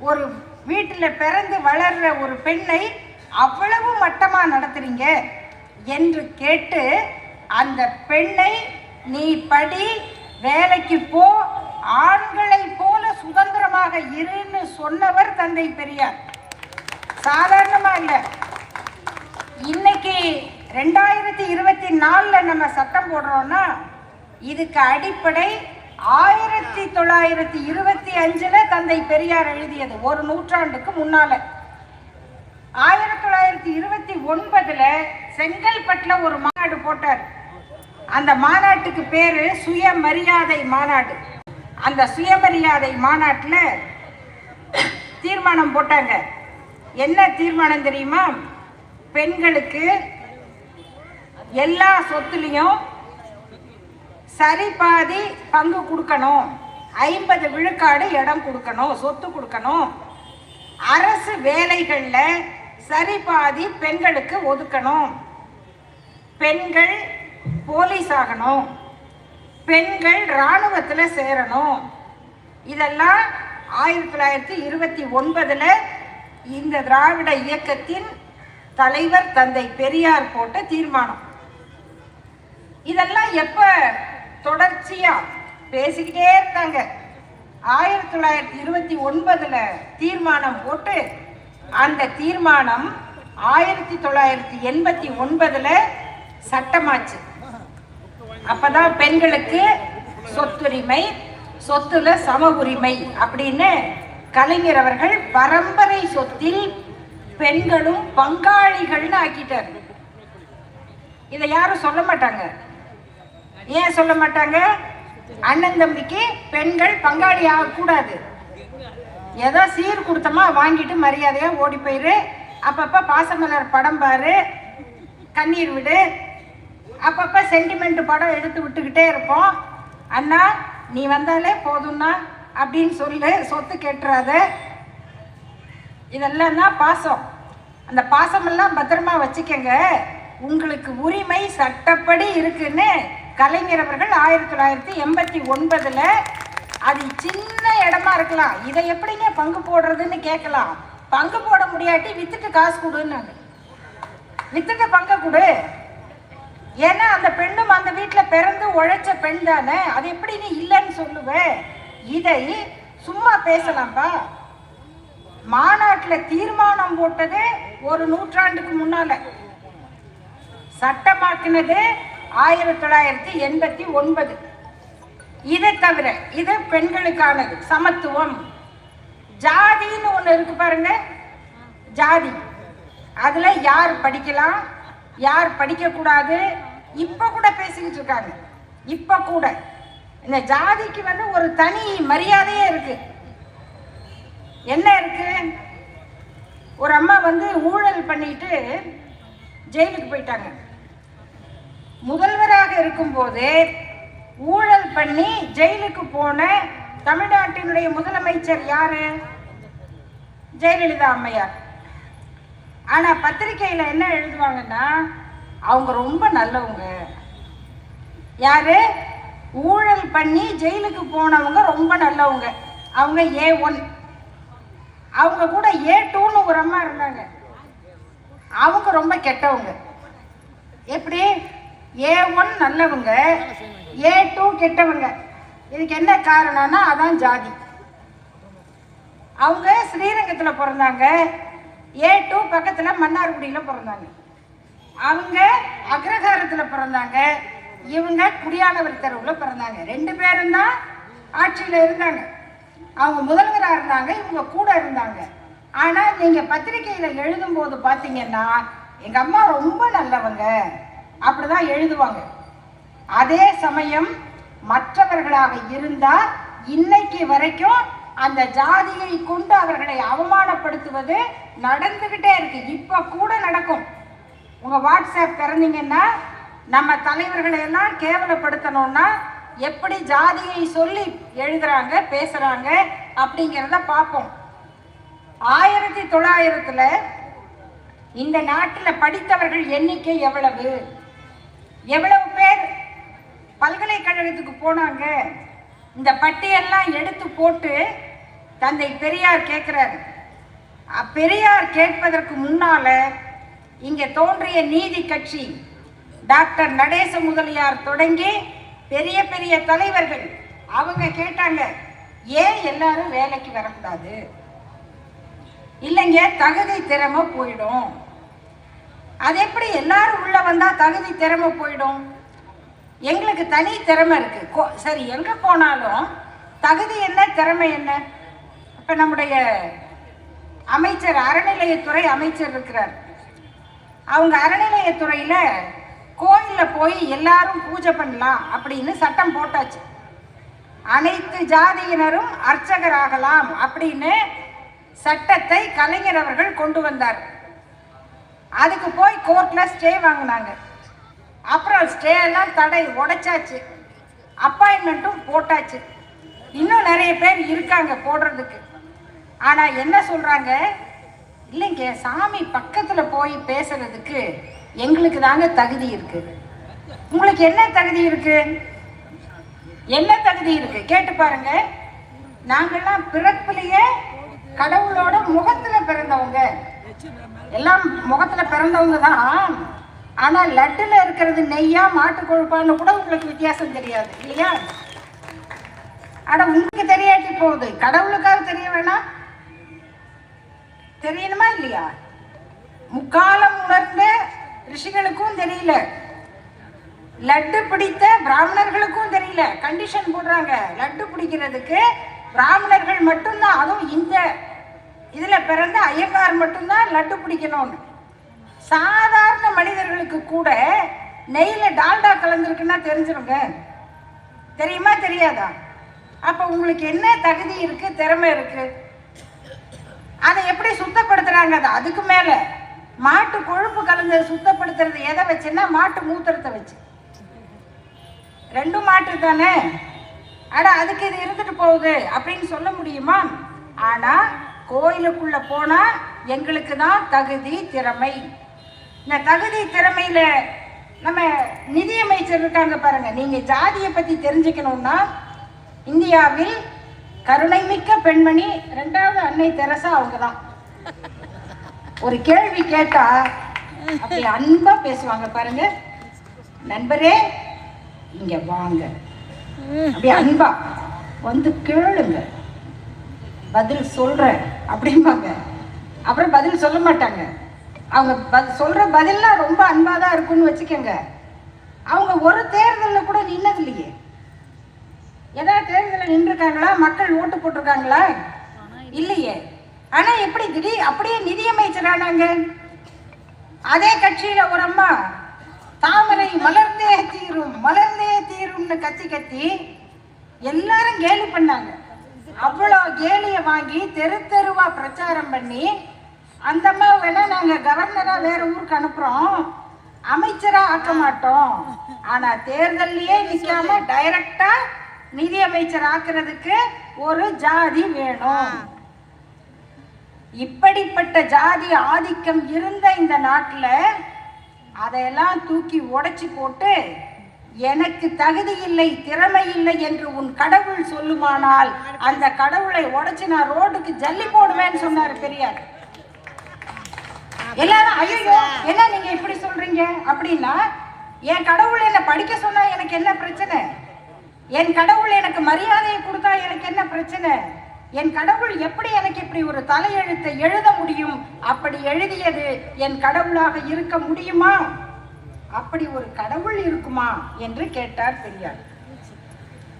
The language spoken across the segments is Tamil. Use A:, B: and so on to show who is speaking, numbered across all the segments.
A: ஒரு வீட்டில் பிறந்து வளர்ற ஒரு பெண்ணை அவ்வளவு மட்டமாக நடத்துறீங்க என்று கேட்டு அந்த பெண்ணை நீ படி வேலைக்கு போ ஆண்களை போல சுதந்திரமாக இருன்னு சொன்னவர் தந்தை பெரியார். சாதாரணமா இல்லை. இன்னைக்கு ரெண்டாயிரத்தி இருபத்தி நாலில் நம்ம சட்டம் போடுறோம்னா இதுக்கு அடிப்படை ஆயிரத்தி தொள்ளாயிரத்தி இருபத்தி அஞ்சுல தந்தை பெரியார் எழுதியது ஒரு நூற்றாண்டுக்கு முன்னால. ஆயிரத்தி தொள்ளாயிரத்தி இருபத்தி ஒன்பதுல செங்கல்பட்டுல ஒரு மாநாடு போட்டார். அந்த மாநாட்டுக்கு பேரு சுயமரியாதை மாநாடு. அந்த சுயமரியாதை மாநாட்டில் தீர்மானம் போட்டாங்க. என்ன தீர்மானம் தெரியுமா? பெண்களுக்கு எல்லா சொத்துலேயும் சரி பாதி பங்கு கொடுக்கணும். ஐம்பது விழுக்காடு இடம் கொடுக்கணும் சொத்து கொடுக்கணும். அரசு வேலைகளில் சரி பாதி பெண்களுக்கு ஒதுக்கணும். பெண்கள் போலீஸ் ஆகணும். பெண்கள் இராணுவத்தில் சேரணும். இதெல்லாம் ஆயிரத்தி தொள்ளாயிரத்தி இருபத்தி ஒன்பதில் இந்த திராவிட இயக்கத்தின் தலைவர் தந்தை பெரியார் போட்ட தீர்மானம். இதெல்லாம் எப்போ தொடர்ச்சியா பேசிக்கிட்டே இருக்காங்க ஆயிரத்தி தொள்ளாயிரத்தி இருபத்தி ஒன்பதுல தீர்மானம் போட்டு அந்த தீர்மானம் ஆயிரத்தி தொள்ளாயிரத்தி எண்பத்தி ஒன்பதுல சட்டமாச்சு. அப்பதான் பெண்களுக்கு சொத்துரிமை சொத்துல சம உரிமை அப்படின்னு கலைஞர் அவர்கள் பரம்பரை சொத்தில் பெண்களும் பங்காளிகள்னு ஆக்கிட்டார். இதை யாரும் சொல்ல மாட்டாங்க. ஏன் சொல்ல மாட்டாங்க? அண்ணன் தம்பிக்கு பெண்கள் பங்காளி ஆகக்கூடாது. ஏதோ சீர் கொடுத்தமா வாங்கிட்டு மரியாதையா ஓடி போயிரு. அப்பப்ப பாசமலர் படம் பாரு. கண்ணீர் விடு. அப்பப்ப சென்டிமெண்ட் படம் எடுத்து விட்டுக்கிட்டே இருப்போம். அண்ணா நீ வந்தாலே போதும்னா அப்படின்னு சொல்லு சொத்து கேட்டுறாத. இதெல்லாம் தான் பாசம். அந்த பாசமெல்லாம் பத்திரமா வச்சுக்கங்க. உங்களுக்கு உரிமை சட்டப்படி இருக்குன்னு கலைஞர் அவர்கள் ஆயிரத்தி தொள்ளாயிரத்தி எண்பத்தி ஒன்பதுல அது சின்ன இடமா இருக்கலாம். இதை எப்படிங்க பங்கு போடுறதுன்னு கேட்கலாம். பங்கு போட முடியாட்டி வித்துட்டு காசு கொடுன்னாங்க வித்துட்டு பங்கை கொடு. ஏன்னா அந்த பெண்ணும் அந்த வீட்டில் பிறந்து உழைச்ச பெண் தானே. அது எப்படி நீ இல்லைன்னு சொல்லுவேன் இதை சும்மா பேசலாம்பா. மாநாட்டில் தீர்மானம் போட்டது ஒரு நூற்றாண்டுக்கு முன்னால. சட்டமாக்குனது ஆயிரத்தி தொள்ளாயிரத்தி எண்பத்தி ஒன்பது. இதை தவிர இது பெண்களுக்கானது சமத்துவம். ஜாதின்னு ஒன்று இருக்கு பாருங்க. ஜாதி. அதில் யார் படிக்கலாம் யார் படிக்கக்கூடாது இப்போ கூட பேசிக்கிட்டு இருக்காங்க. இப்போ கூட. இந்த ஜாதிக்கு வந்து ஒரு தனி மரியாதையே இருக்கு. என்ன இருக்கு? ஒரு அம்மா வந்து ஊழல் பண்ணிட்டு ஜெயிலுக்கு போயிட்டாங்க. முதல்வராக இருக்கும்போது ஊழல் பண்ணி ஜெயிலுக்கு போன தமிழ்நாட்டினுடைய முதலமைச்சர் யாரு? ஜெயலலிதா அம்மையார். ஆனா பத்திரிகையில என்ன எழுதுவாங்கன்னா அவங்க ரொம்ப நல்லவங்க. யாரு? ஊழல் பண்ணி ஜெயிலுக்கு போனவங்க ரொம்ப நல்லவங்க. அவங்க ஏ ஒன். அவங்க கூட ஏ டூன்னு ஒரு அம்மா இருந்தாங்க. அவங்க ரொம்ப கெட்டவங்க. எப்படி? ஏ ஒன் நல்லவங்க ஏ டூ கெட்டவங்க. இதுக்கு என்ன காரணம்னா அதான் ஜாதி. அவங்க ஸ்ரீரங்கத்தில் பிறந்தாங்க. ஏ டூ பக்கத்தில் மன்னார்குடியில் பிறந்தாங்க. அவங்க அக்ரகாரத்தில் பிறந்தாங்க. இவங்க குடியானவர் தெருவில் பிறந்தாங்க. ரெண்டு பேரும் தான் ஆட்சியில் இருந்தாங்க. அவங்க முதல்வராக இருந்தாங்க இவங்க கூட இருந்தாங்க. ஆனால் நீங்கள் பத்திரிக்கையில் எழுதும்போது பார்த்தீங்கன்னா எங்கள் அம்மா ரொம்ப நல்லவங்க. அப்படிதான் எழுதுவாங்க. அதே சமயம் மற்றவர்களாக இருந்தால் இன்னைக்கு வரைக்கும் அந்த ஜாதியை கொண்டு அவர்களை அவமானப்படுத்துவது நடந்துகிட்டே இருக்கு. இப்ப கூட நடக்கும். உங்க வாட்ஸ்அப் திறந்தீங்கன்னா நம்ம தலைவர்களை எல்லாம் கேவலப்படுத்தணும்னா எப்படி ஜாதியை சொல்லி எழுதுறாங்க பேசுறாங்க அப்படிங்கிறத பார்ப்போம். ஆயிரத்தி தொள்ளாயிரத்துல இந்த நாட்டில் படித்தவர்கள் எண்ணிக்கை எவ்வளவு? எவ்வளவு பேர் பல்கலைக்கழகத்துக்கு போனாங்க இந்த பட்டியெல்லாம் எடுத்து போட்டு தந்தை பெரியார் கேட்குறாரு பெரியார் கேட்பதற்கு முன்னால இங்கே தோன்றிய நீதி கட்சி டாக்டர் நடேச முதலியார் தொடங்கி பெரிய பெரிய தலைவர்கள் அவங்க கேட்டாங்க ஏன் எல்லாரும் வேலைக்கு வரக்கூடாது? இல்லைங்க தகுதி திறமை போயிடும். அது எப்படி எல்லாரும் உள்ள வந்தா தகுதி திறமை போயிடும்? எங்களுக்கு தனி திறமை இருக்கு. கோ- சரி எங்க போனாலும் தகுதி என்ன திறமை என்ன? இப்ப நம்முடைய அமைச்சர் அறநிலையத்துறை அமைச்சர் இருக்கிறார். அவங்க அறநிலையத்துறையில கோயில்ல போய் எல்லாரும் பூஜை பண்ணலாம் அப்படின்னு சட்டம் போட்டாச்சு. அனைத்து ஜாதியினரும் அர்ச்சகராகலாம் அப்படின்னு சட்டத்தை கலைஞர் அவர்கள் கொண்டு வந்தார். அதுக்கு போய் கோர்ட்டில் ஸ்டே வாங்கினாங்க. அப்புறம் ஸ்டே எல்லாம் தடை உடைச்சாச்சு. அப்பாயின்மெண்ட்டும் போட்டாச்சு. இன்னும் நிறைய பேர் இருக்காங்க போடுறதுக்கு. ஆனால் என்ன சொல்கிறாங்க இல்லைங்க சாமி பக்கத்தில் போய் பேசுறதுக்கு எங்களுக்கு தாங்க தகுதி இருக்குது உங்களுக்கு என்ன தகுதி இருக்குது என்ன தகுதி இருக்குது கேட்டு பாருங்க. நாங்கள்லாம் பிறப்பிலேயே கடவுளோட முகத்தில் பிறந்தவங்க. எல்லாம் முகத்தில் பிறந்தவங்க தான். ஆனால் லட்டில் இருக்கிறது நெய்யா மாட்டு கொழுப்பான்னு கூட உங்களுக்கு வித்தியாசம் தெரியாது இல்லையா? ஆனால் உங்களுக்கு தெரியாட்டி போகுது. கடவுளுக்காக தெரிய வேணாம். தெரியணுமா இல்லையா? முக்காலம் உணர்ந்த ரிஷிகளுக்கும் தெரியல. லட்டு பிடித்த பிராமணர்களுக்கும் தெரியல. கண்டிஷன் போடுறாங்க. லட்டு பிடிக்கிறதுக்கு பிராமணர்கள் மட்டும்தான். அதுவும் இந்த இதில் பிறந்த ஐயங்கார் மட்டும்தான் லட்டு பிடிக்கணும்னு. சாதாரண மனிதர்களுக்கு கூட நெய்யில் டால்டா கலந்துருக்குன்னா தெரிஞ்சிருங்க. தெரியுமா தெரியாதா? அப்போ உங்களுக்கு என்ன தகுதி இருக்கு திறமை இருக்கு? அதை எப்படி சுத்தப்படுத்துகிறாங்க அது அதுக்கு மேலே. மாட்டு கொழுப்பு கலந்து சுத்தப்படுத்துறது எதை வச்சுன்னா மாட்டு மூத்திரத்தை வச்சு. ரெண்டும் மாட்டு தானே? அட அதுக்கு இது இருந்துட்டு போகுது அப்படின்னு சொல்ல முடியுமா? ஆனால் கோயிலுக்குள்ள போனா எங்களுக்கு தான் தகுதி திறமை. இந்த தகுதி திறமையில நம்ம நிதியமைச்சர் இருக்காங்க பாருங்க. நீங்க ஜாதியை பத்தி தெரிஞ்சுக்கணும்னா இந்தியாவில் கருணைமிக்க பெண்மணி ரெண்டாவது அன்னை தெரசா அவங்க தான் ஒரு கேள்வி கேட்டா அப்படி அன்பா பேசுவாங்க பாருங்க. நண்பரே இங்க வாங்க. அப்படி அன்பா வந்து கேளுங்க. பதில் சொல்கிறேன் அப்படிம்பாங்க. அப்புறம் பதில் சொல்ல மாட்டாங்க. அவங்க ப- சொல்கிற பதில்லாம் ரொம்ப அன்பாக தான் இருக்கும்னு வச்சுக்கோங்க. அவங்க ஒரு தேர்தலில் கூட நின்னது இல்லையே ஏதாவது தேர்தலில் நின்றுருக்காங்களா? மக்கள் ஓட்டு போட்டிருக்காங்களா? இல்லையே. ஆனால் எப்படி திடீர் அப்படியே நிதியமைச்சரானாங்க அதே கட்சியில் ஒரு அம்மா தாமரை மலர்ந்தே தீரும் மலர்ந்தே தீரும்னு கத்தி கத்தி எல்லாரும் கேலி பண்ணாங்க. அவ்வளோ கேலியை வாங்கி தெரு தெருவா பிரச்சாரம் பண்ணி அந்த அம்மா வேணா நாங்க கவர்னரா வேற ஊருக்கு அனுப்புறோம். அமைச்சரா ஆக்க மாட்டோம். ஆனா தேர்தல்லையே நிக்காம டைரக்டா நிதி அமைச்சர் ஆக்குறதுக்கு ஒரு ஜாதி வேணும். இப்படிப்பட்ட ஜாதி ஆதிக்கம் இருந்த இந்த நாட்டுல அதையெல்லாம் தூக்கி உடைச்சி போட்டு எனக்கு தகுதி இல்லை திறமை இல்லை என்று உன் கடவுள் சொல்லுமானால் அந்த கடவுளை உடைச்சு நான் ரோடுக்கு ஜல்லி போடுவேன்னு சொன்னார் பெரியார். எல்லாரும் ஐயோ என்ன நீங்க இப்படி சொல்றீங்க? அப்படின்னா என் கடவுள் என்ன படிக்க சொன்னா எனக்கு என்ன பிரச்சனை? என் கடவுள் எனக்கு மரியாதையை கொடுத்தா எனக்கு என்ன பிரச்சனை? என் கடவுள் எப்படி எனக்கு இப்படி ஒரு தலையெழுத்தை எழுத முடியும்? அப்படி எழுதியது என் கடவுளாக இருக்க முடியுமா? அப்படி ஒரு கடவுள் இருக்குமா என்று கேட்டார் பெரியார்.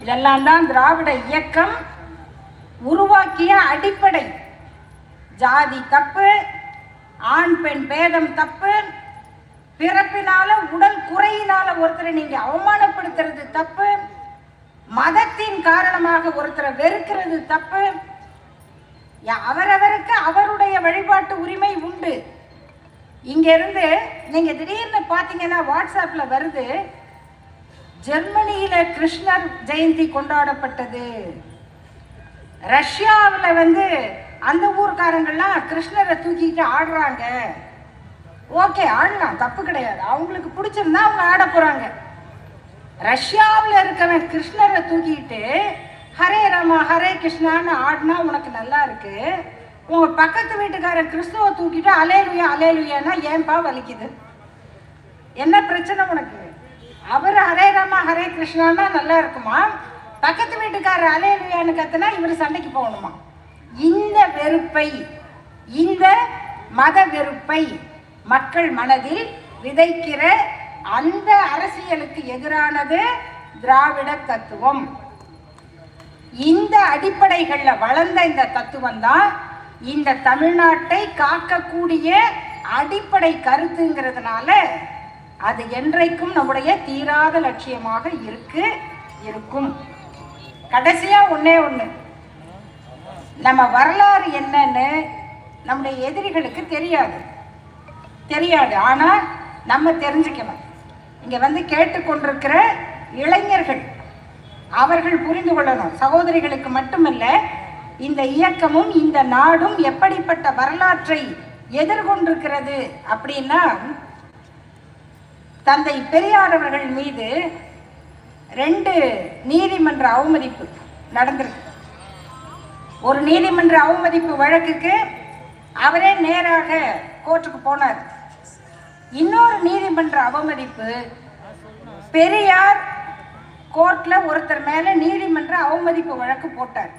A: இதெல்லாம் தான் திராவிட இயக்கம் உருவாக்கிய அடிப்படை. ஜாதி தப்பு ஆண் பெண் பேதம் தப்பு பிறப்பினால உடல் குறையினால ஒருத்தரை நீங்க அவமானப்படுத்துறது தப்பு மதத்தின் காரணமாக ஒருத்தரை வெறுக்கிறது தப்பு. யா- அவரவருக்கு அவருடைய வழிபாட்டு உரிமை உண்டு. இங்கேருந்து நீங்கள் திடீர்னு பார்த்தீங்கன்னா வாட்ஸ்அப்பில் வருது ஜெர்மனியில் கிருஷ்ணர் ஜெயந்தி கொண்டாடப்பட்டது. ரஷ்யாவில் வந்து அந்த ஊர்க்காரங்கள்லாம் கிருஷ்ணரை தூக்கிட்டு ஆடுறாங்க. ஓகே ஆடலாம் தப்பு கிடையாது. அவங்களுக்கு பிடிச்சிருந்தா அவங்க ஆட போகிறாங்க ரஷ்யாவில் இருக்கிறவன் கிருஷ்ணரை தூக்கிட்டு ஹரே ராமா ஹரே கிருஷ்ணான்னு ஆடினா உனக்கு நல்லா இருக்குது உங்க பக்கத்து வீட்டுக்காரர் கிறிஸ்துவ தூக்கிட்டு அலேலுயா அலேலுயானா ஏன்பா வலிக்குது? என்ன பிரச்சனை உனக்கு? அவர் ஹரே ராமா ஹரே கிருஷ்ணான்னா நல்லா இருக்குமா? பக்கத்து வீட்டுக்காரர் அலேலுயான்னு கத்துனா இவர் சண்டைக்கு போகணுமா? இந்த வெறுப்பை இந்த மத வெறுப்பை மக்கள் மனதில் விதைக்கிற அந்த அரசியலுக்கு எதிரானது திராவிட தத்துவம். இந்த அடிப்படைகளில் வளர்ந்த இந்த தத்துவம் தான் இந்த தமிழ்நாட்டை காக்கக்கூடிய அடிப்படை கருத்துங்கிறதுனால அது என்றைக்கும் நம்முடைய தீராத லட்சியமாக இருக்கு இருக்கும். கடைசியா ஒன்னே ஒண்ணு. நம்ம வரலாறு என்னன்னு நம்முடைய எதிரிகளுக்கு தெரியாது. தெரியாது. ஆனா நம்ம தெரிஞ்சுக்கணும். இங்க வந்து கேட்டுக்கொண்டிருக்கிற இளைஞர்கள் அவர்கள் புரிந்து கொள்ளணும். சகோதரிகளுக்கு மட்டுமல்ல இந்த இயக்கமும் இந்த நாடும் எப்படிப்பட்ட வரலாற்றை எதிர்கொண்டிருக்கிறது அப்படின்னா தந்தை பெரியார் அவர்கள் மீது ரெண்டு நீதிமன்ற அவமதிப்பு நடந்திருக்கு. ஒரு நீதிமன்ற அவமதிப்பு வழக்குக்கு அவரே நேராக கோர்ட்டுக்கு போனார். இன்னொரு நீதிமன்ற அவமதிப்பு பெரியார் கோர்ட்ல ஒருத்தர் மேல நீதிமன்ற அவமதிப்பு வழக்கு போட்டார்.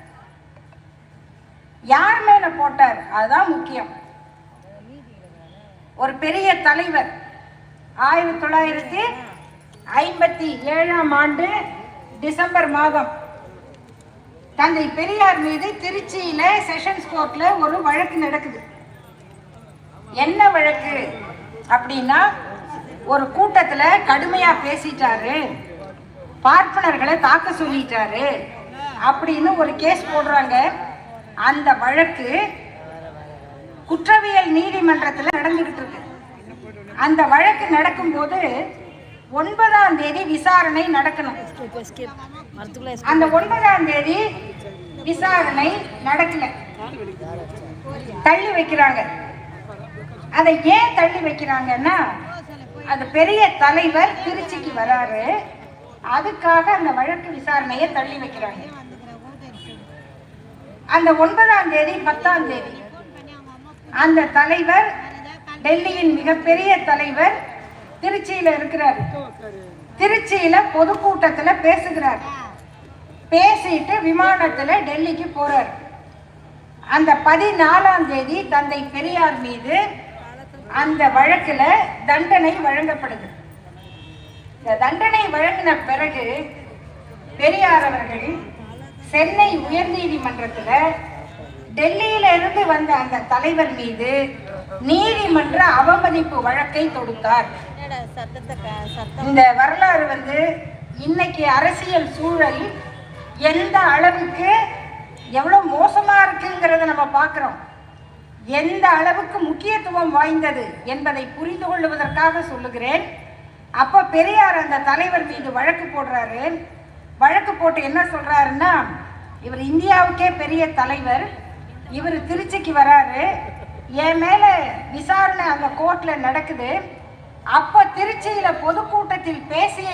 A: யார் மேல போட்டார்? அதுதான் முக்கியம். ஒரு பெரிய தலைவர். ஆயிரத்தி தொள்ளாயிரத்தி ஐம்பத்தி ஏழாம் ஆண்டு டிசம்பர் மாதம். தந்தை பெரியார் மீது திருச்சியில செஷன்ஸ் கோர்ட்ல ஒரு வழக்கு நடக்குது. என்ன வழக்கு அப்படின்னா ஒரு கூட்டத்துல கடுமையா பேசிட்டாரு. பார்ப்பனர்களை தாக்க சொல்லிட்டாரு. அப்படின்னு ஒரு கேஸ் போடுறாங்க. அந்த வழக்கு குற்றவியல் நீதிமன்றத்தில் நடந்துகிட்டு இருக்கு. அந்த வழக்கு நடக்கும்போது ஒன்பதாம் தேதி விசாரணை நடக்கணும். அந்த ஒன்பதாம் தேதி விசாரணை நடக்கல. தள்ளி வைக்கிறாங்க. அதை ஏன் தள்ளி வைக்கிறாங்கன்னா அந்த பெரிய தலைவர் திருச்சிக்கு வராரு. அதுக்காக அந்த வழக்கு விசாரணையை தள்ளி வைக்கிறாங்க. அந்த ஒன்பதாம் தேதி பத்தாம் தேதி. அந்த தலைவர் டெல்லியின் மிகப்பெரிய தலைவர் திருச்சியில இருக்கிறார். திருச்சியில பொதுக்கூட்டத்துல பேசுகிறார். பேசிட்டு விமானத்துல டெல்லிக்கு போறார். அந்த பதினாலாம் தேதி தந்தை பெரியார் மீது அந்த வழக்குல தண்டனை வழங்கப்படுது. இந்த தண்டனை வழங்கின பிறகு பெரியார் அவர்கள் சென்னை உயர்நீதிமன்றத்துல டெல்லியில இருந்து வந்த அந்த தலைவர் மீது நீதிமன்ற அவமதிப்பு வழக்கை தொடுத்தார். இந்த வரலாறு வந்து இன்னைக்கு அரசியல் சூழல் எந்த அளவுக்கு எவ்வளவு மோசமா இருக்குங்கிறத நம்ம பார்க்கிறோம். எந்த அளவுக்கு முக்கியத்துவம் வாய்ந்தது என்பதை புரிந்து கொள்வதற்காக சொல்லுகிறேன். அப்ப பெரியார் அந்த தலைவர் மீது வழக்கு போடுறாரு. வழக்கு போட்டு என்ன சொல்றாருன்னா இவர் இந்தியாவுக்கே பெரிய தலைவர் இவர் திருச்சிக்கு வராரு என் மேல விசாரணை அந்த கோர்ட்ல நடக்குது அப்போ திருச்சியில பொதுக்கூட்டத்தில் பேசிய